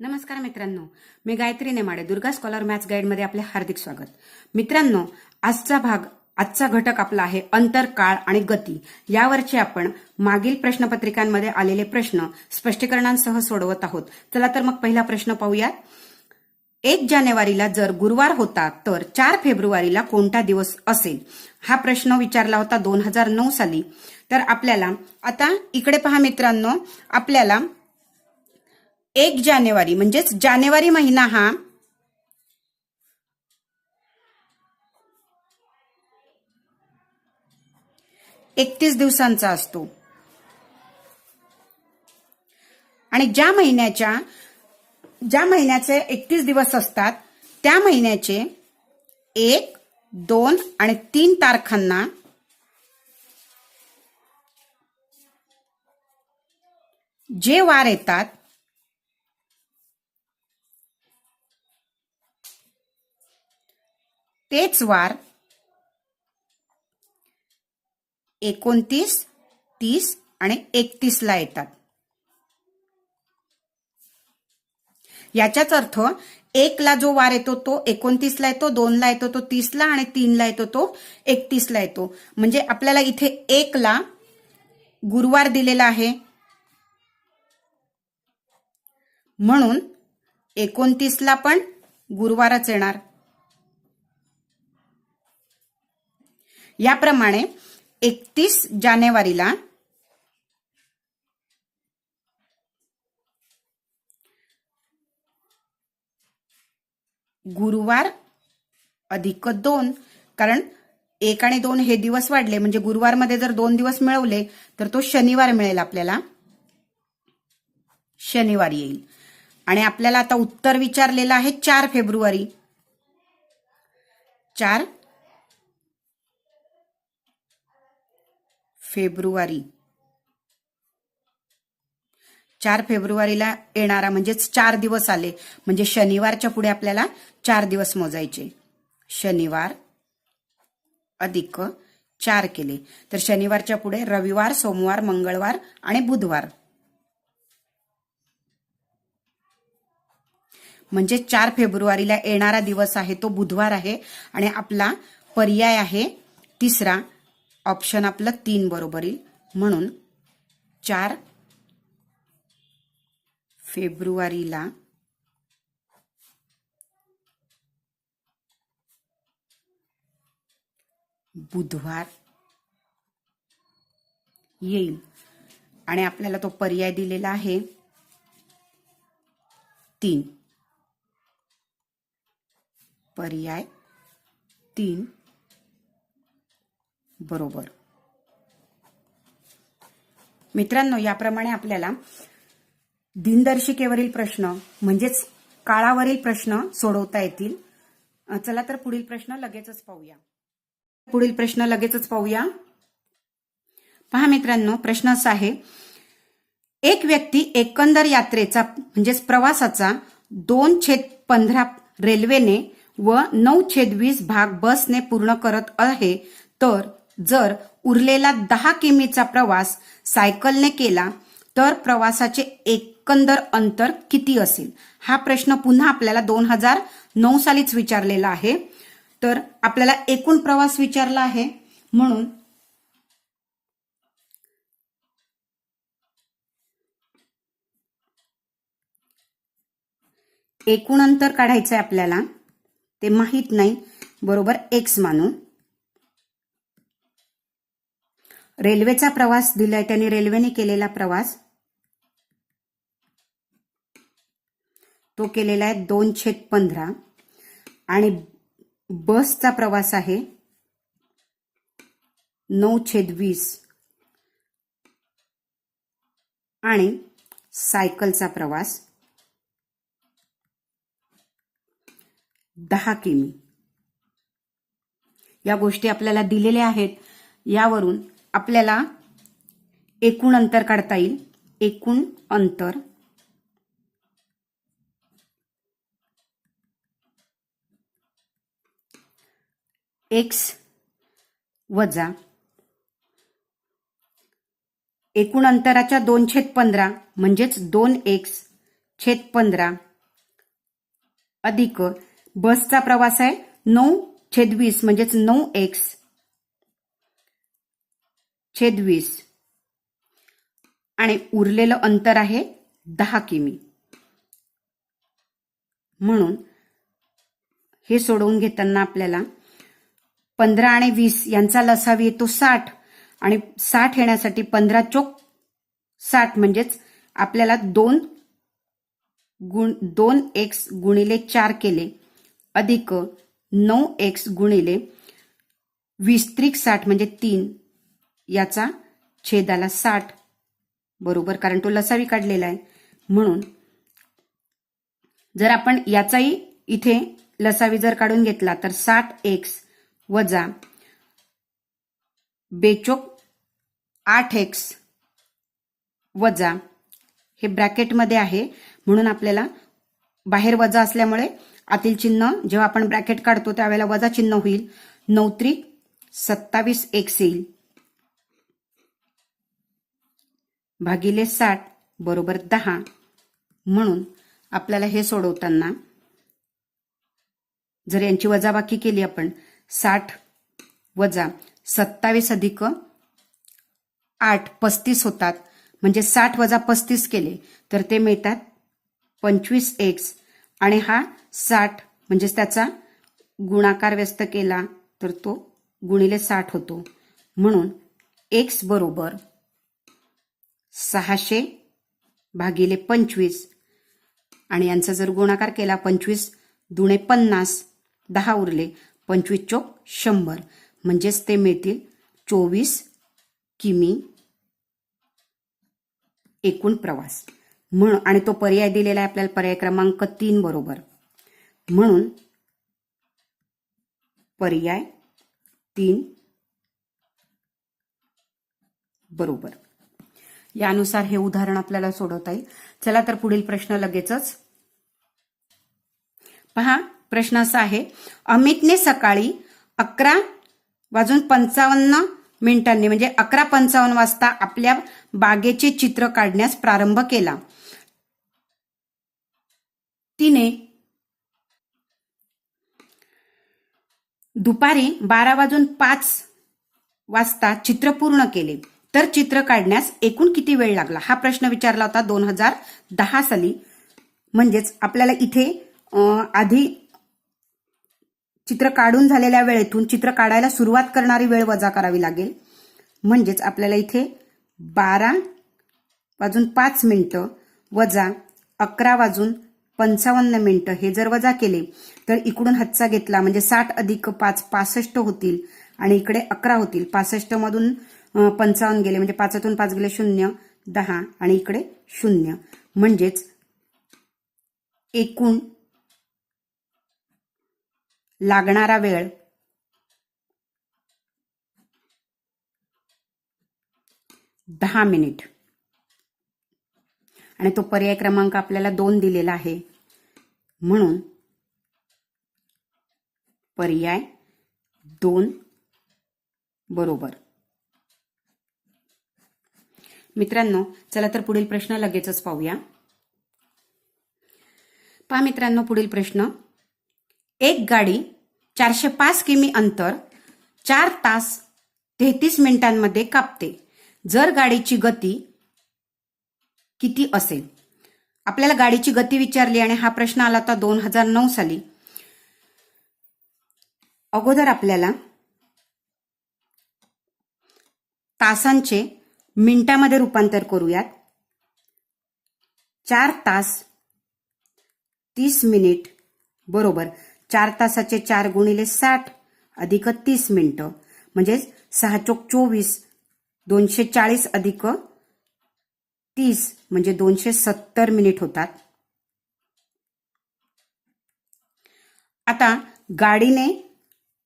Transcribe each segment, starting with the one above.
नमस्कार मित्रांनो मी गायत्री नेमाडे दुर्गा स्कॉलर मॅथ्स गाईडमध्ये आपले हार्दिक स्वागत. मित्रांनो आजचा भाग आजचा घटक आपला आहे अंतर काळ आणि गती. यावरचे आपण मागील प्रश्नपत्रिकांमध्ये आलेले प्रश्न स्पष्टीकरणांसह सोडवत आहोत. चला तर मग पहिला प्रश्न पाहूयात. एक जानेवारीला जर गुरुवार होता तर चार फेब्रुवारीला कोणता दिवस असेल? हा प्रश्न विचारला होता दोन हजार नऊ साली. तर आपल्याला आता इकडे पहा मित्रांनो आपल्याला एक जानेवारी म्हणजेच जानेवारी महिना हा एकतीस दिवसांचा असतो. आणि ज्या महिन्याच्या ज्या महिन्याचे एकतीस दिवस असतात त्या महिन्याचे एक दोन आणि तीन तारखांना जे वार येतात तेच वार एकोणतीस तीस आणि एकतीस ला येतात. याचाच अर्थ एक ला जो वार येतो तो एकोणतीस ला येतो दोन ला येतो तो तीस ला आणि तीन ला येतो तो एकतीस ला येतो. म्हणजे आपल्याला इथे एक ला गुरुवार दिलेला आहे. म्हणून एकोणतीस ला पण गुरुवारच येणार. याप्रमाणे एकतीस जानेवारीला गुरुवार अधिक दोन कारण एक आणि दोन हे दिवस वाढले म्हणजे गुरुवारमध्ये जर दोन दिवस मिळवले तर तो शनिवार मिळेल आपल्याला. शनिवार येईल. आणि आपल्याला आता उत्तर विचारलेलं आहे चार फेब्रुवारी. चार फेब्रुवारी. चार फेब्रुवारीला येणारा म्हणजेच चार दिवस आले. म्हणजे शनिवारच्या पुढे आपल्याला चार दिवस मोजायचे. शनिवार अधिक चार केले. तर शनिवारच्या पुढे रविवार सोमवार मंगळवार आणि बुधवार. म्हणजे चार फेब्रुवारीला येणारा दिवस आहे तो बुधवार आहे आणि आपला पर्याय आहे तिसरा ऑप्शन आपलं तीन बरोबर येईल. म्हणून चार फेब्रुवारीला बुधवार येईल. आणि आपल्याला तो पर्याय दिलेला आहे तीन. पर्याय तीन. बरोबर. मित्रांनो याप्रमाणे आपल्याला दिनदर्शिकेवरील प्रश्न म्हणजेच काळावरील प्रश्न सोडवता येतील. चला तर पुढील प्रश्न लगेचच पाहूया. पुढील प्रश्न लगेचच पाहूया. पहा मित्रांनो प्रश्न असा आहे. एक व्यक्ती एकंदर यात्रेचा म्हणजेच प्रवासाचा दोन छेद पंधरा रेल्वेने व नऊ छेद वीस भाग बसने पूर्ण करत आहे तर जर उरलेला दहा किमीचा प्रवास सायकलने केला तर प्रवासाचे एकंदर अंतर किती असेल? हा प्रश्न पुन्हा आपल्याला दोन हजार नऊ सालीच विचारलेला आहे. तर आपल्याला एकूण प्रवास विचारला आहे. म्हणून एकूण अंतर काढायचं आहे आपल्याला. ते माहीत नाही. बरोबर एक्स मानून. रेल्वेचा प्रवास दिलाय. त्यांनी रेल्वेने केलेला प्रवास. तो केलेला आहे दोन छेद पंधरा. आणि बसचा प्रवास आहे. नऊ छेद वीस. आणि सायकलचा प्रवास. दहा किमी. या गोष्टी आपल्याला दिलेल्या आहेत. यावरून आपल्याला एकूण अंतर काढता येईल. एकूण अंतर. एक्स वजा एकूण अंतराच्या दोन छेद पंधरा म्हणजेच दोन एक्स छेद पंधरा अधिक बसचा प्रवास आहे नऊ छेद वीस म्हणजेच नऊ एक्स छेद वीस. आणि उरलेलं अंतर आहे दहा किमी. म्हणून हे सोडवून घेताना आपल्याला पंधरा आणि वीस यांचा लसावी येतो साठ. आणि साठ येण्यासाठी पंधरा चोक साठ म्हणजेच आपल्याला दोन गुण दोन एक्स गुणिले चार केले अधिक नऊ एक्स गुणिले वीस त्रिक साठ म्हणजे तीन. याचा छेदाला साठ. बरोबर? कारण तो लसावी काढलेला आहे. म्हणून जर आपण याचाही इथे लसावी जर काढून घेतला तर साठ एक्स वजा बेचोक आठ एक्स वजा हे ब्रॅकेटमध्ये आहे. म्हणून आपल्याला बाहेर वजा असल्यामुळे आतील चिन्ह जेव्हा आपण ब्रॅकेट काढतो त्यावेळेला वजा चिन्ह होईल. नौत्रिक सत्तावीस एक्स येईल. भागिले साठ बरोबर दहा म्हणून आपल्याला हे सोडवताना जर यांची वजाबाकी केली आपण साठ वजा सत्तावीस अधिक आठ पस्तीस होतात. म्हणजे साठ वजा पस्तीस केले तर ते मिळतात पंचवीस एक्स. आणि हा साठ म्हणजेच त्याचा गुणाकार व्यस्त केला तर तो गुणिले साठ होतो. म्हणून एक्स बरोबर सहाशे भागिले पंचवीस. आणि यांचा जर गुणाकार केला पंचवीस दुणे पन्नास दहा उरले पंचवीस चोक शंभर. म्हणजेच ते मिळतील चोवीस किमी एकूण प्रवास. म्हणून आणि तो पर्याय दिलेला आहे आपल्याला पर्याय क्रमांक तीन बरोबर. म्हणून पर्याय तीन बरोबर. यानुसार हे उदाहरण आपल्याला सोडवता येईल. चला तर पुढील प्रश्न लगेचच. पहा प्रश्न असा आहे. अमितने सकाळी अकरा वाजून पंचावन्न मिनिटांनी म्हणजे अकरा पंचावन्न वाजता आपल्या बागेचे चित्र काढण्यास प्रारंभ केला. तिने दुपारी बारा वाजून पाच वाजता चित्र पूर्ण केले. तर चित्र काढण्यास एकूण किती वेळ लागला? हा प्रश्न विचारला होता दोन हजार दहा साली. म्हणजेच आपल्याला इथे आधी चित्र काढून झालेल्या वेळेतून चित्र काढायला सुरुवात करणारी वेळ वजा करावी लागेल. म्हणजेच आपल्याला इथे बारा वाजून पाच मिनटं वजा अकरा वाजून पंचावन्न मिनटं हे जर वजा केले तर इकडून हातचा घेतला म्हणजे साठ अधिक पाच पासष्ट होतील आणि इकडे अकरा होतील. पासष्ट मधून पंचावन्न गेले म्हणजे पाचातून पाच गेले शून्य दहा आणि इकडे शून्य. म्हणजेच एकूण लागणारा वेळ दहा मिनिट. आणि तो पर्याय क्रमांक आपल्याला दोन दिलेला आहे. म्हणून पर्याय दोन बरोबर. मित्रांनो चला तर पुढील प्रश्न लगेचच पाहूया. पहा मित्रांनो पुढील प्रश्न. एक गाडी चारशे पाच किमी अंतर चार तास तेहतीस मिनिटांमध्ये कापते. जर गाडीची गती किती असेल? आपल्याला गाडीची गती विचारली आणि हा प्रश्न आला होता दोन हजार नऊ साली. अगोदर आपल्याला तासांचे मिनिटामध्ये रूपांतर करूयात. चार तास तीस मिनिट बरोबर. चार तासाचे चार गुणिले साठ अधिक तीस मिनिटं म्हणजेच सहा चोक चोवीस दोनशे चाळीस अधिक तीस म्हणजे दोनशे सत्तर मिनिट होतात. आता गाडीने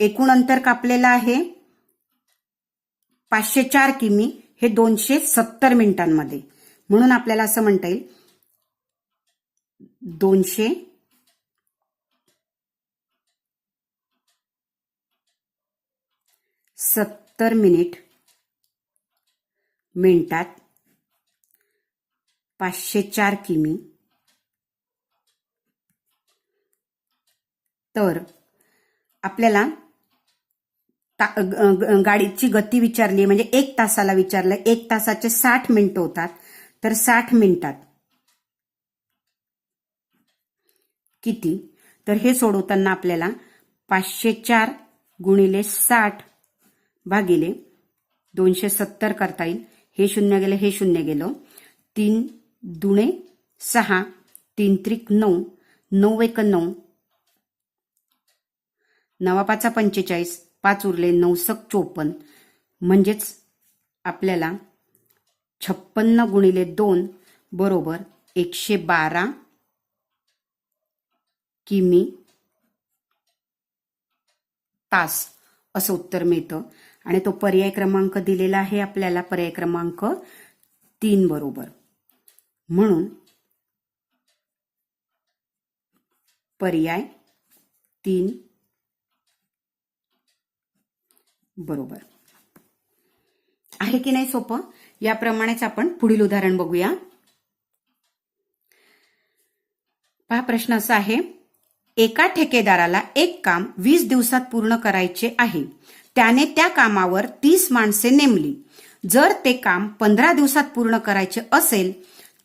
एकूण अंतर कापलेलं आहे पाचशे चार किमी. हे दोनशे सत्तर मिनिटांमध्ये. म्हणून आपल्याला असं म्हणता येईल दोनशे सत्तर मिनिट मिनिटात पाचशे चार किमी. तर आपल्याला गाडीची गती विचारली म्हणजे एक तासाला विचारलं एक तासाचे साठ मिनिटं होतात तर साठ मिनिटात. किती? तर हे सोडवताना आपल्याला पाचशे चार गुणिले साठ भागिले दोनशे सत्तर करता येईल. हे शून्य गेलं हे शून्य गेलं. तीन दुणे सहा तीन त्रिक नऊ नऊ एक नऊ. नवा पाचा पंचेचाळीस. पाच उरले नऊ चोपन्न. म्हणजेच आपल्याला छप्पन्न गुणिले दोन बरोबर एकशे बारा किमी तास असं उत्तर मिळतं. आणि तो पर्याय क्रमांक दिलेला आहे आपल्याला. पर्याय क्रमांक तीन बरोबर. म्हणून पर्याय तीन बरोबर. आहे की नाही सोपं? याप्रमाणेच आपण पुढील उदाहरण बघूया. पहा प्रश्न असा आहे. एका ठेकेदाराला एक काम वीस दिवसात पूर्ण करायचे आहे. त्याने त्या कामावर तीस माणसे नेमली. जर ते काम पंधरा दिवसात पूर्ण करायचे असेल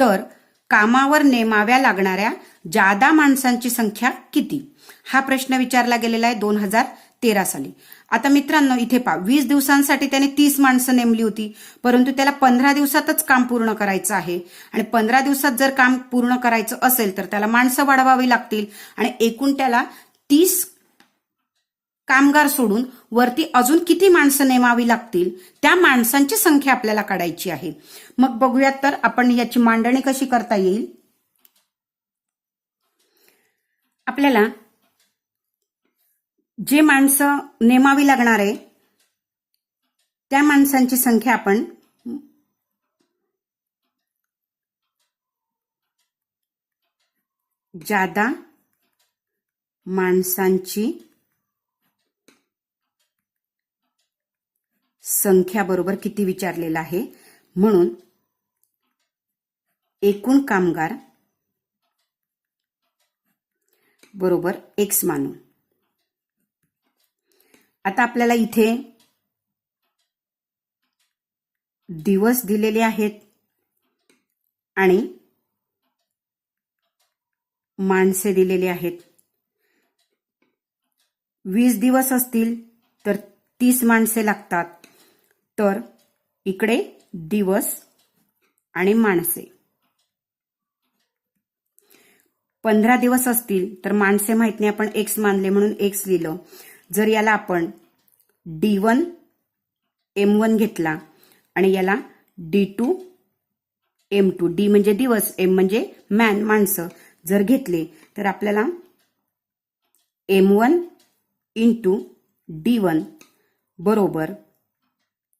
तर कामावर नेमाव्या लागणाऱ्या जादा माणसांची संख्या किती? हा प्रश्न विचारला गेलेला आहे दोन हजार तेरा साली. आता मित्रांनो इथे पहा वीस दिवसांसाठी त्याने तीस माणसं नेमली होती परंतु त्याला पंधरा दिवसातच काम पूर्ण करायचं आहे. आणि पंधरा दिवसात जर काम पूर्ण करायचं असेल तर त्याला माणसं वाढवावी लागतील. आणि एकूण त्याला तीस कामगार सोडून वरती अजून किती माणसं नेमावी लागतील त्या माणसांची संख्या आपल्याला काढायची आहे. मग बघूयात तर आपण याची मांडणी कशी करता येईल. आपल्याला जे माणसं नेमावी लागणार आहे त्या माणसांची संख्या आपण जादा माणसांची संख्या बरोबर किती विचारलेला आहे म्हणून एकूण कामगार बरोबर एक्स मानू आता आपल्याला इथे दिवस दिलेले आहेत आणि माणसे दिलेली आहेत. वीस दिवस असतील तर तीस माणसे लागतात. तर इकडे दिवस आणि माणसे. पंधरा दिवस असतील तर माणसे माहीत नाही आपण एक्स मानले म्हणून एक्स लिहिलं. जर याला आपण डी वन एम वन घेतला आणि याला D two M two D म्हणजे दिवस एम म्हणजे मॅन माणसं जर घेतले तर आपल्याला M one into D one बरोबर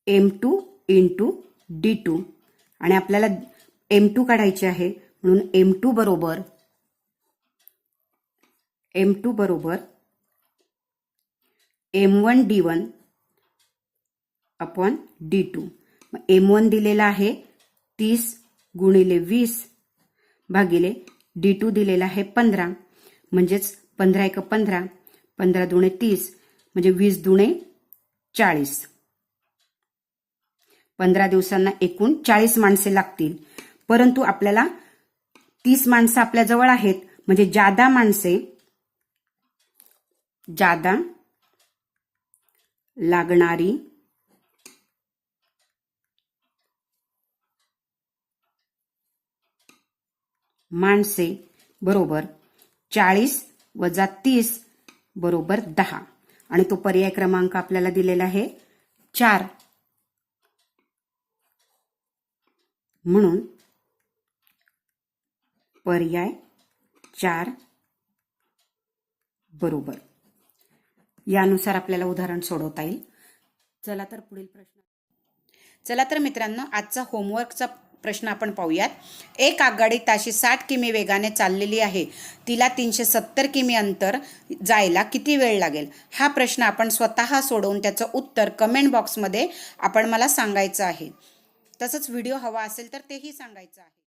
M two into D two. आणि आपल्याला एम टू काढायचे आहे म्हणून एम टू बरोबर एम टू बरोबर M one D one upon D two M one दिलेला आहे तीस गुणिले वीस भागिले डी टू दिलेला आहे पंधरा. म्हणजेच पंधरा एक पंधरा पंधरा दुणे तीस म्हणजे वीस दुणे चाळीस. पंधरा दिवसांना एकूण चाळीस माणसे लागतील. परंतु आपल्याला तीस माणसं आपल्याजवळ आहेत. म्हणजे जादा माणसे जादा लागणारी. माणसे बरोबर चाळीस वजा तीस बरोबर दहा. आणि तो पर्याय क्रमांक आपल्याला दिलेला आहे चार. म्हणून पर्याय चार बरोबर. यानुसार आपल्याला उदाहरण सोडवता येईल. चला तर पुढील प्रश्न. चला तर मित्रांनो आजचा होमवर्कचा प्रश्न आपण पाहूयात. एक आगगाडी ताशी साठ किमी वेगाने चाललेली आहे. तिला तीनशे सत्तर किमी अंतर जायला किती वेळ लागेल? हा प्रश्न आपण स्वतः सोडवून त्याचं उत्तर कमेंट बॉक्समध्ये आपण मला सांगायचं आहे. तसंच व्हिडिओ हवा असेल तर तेही सांगायचं आहे.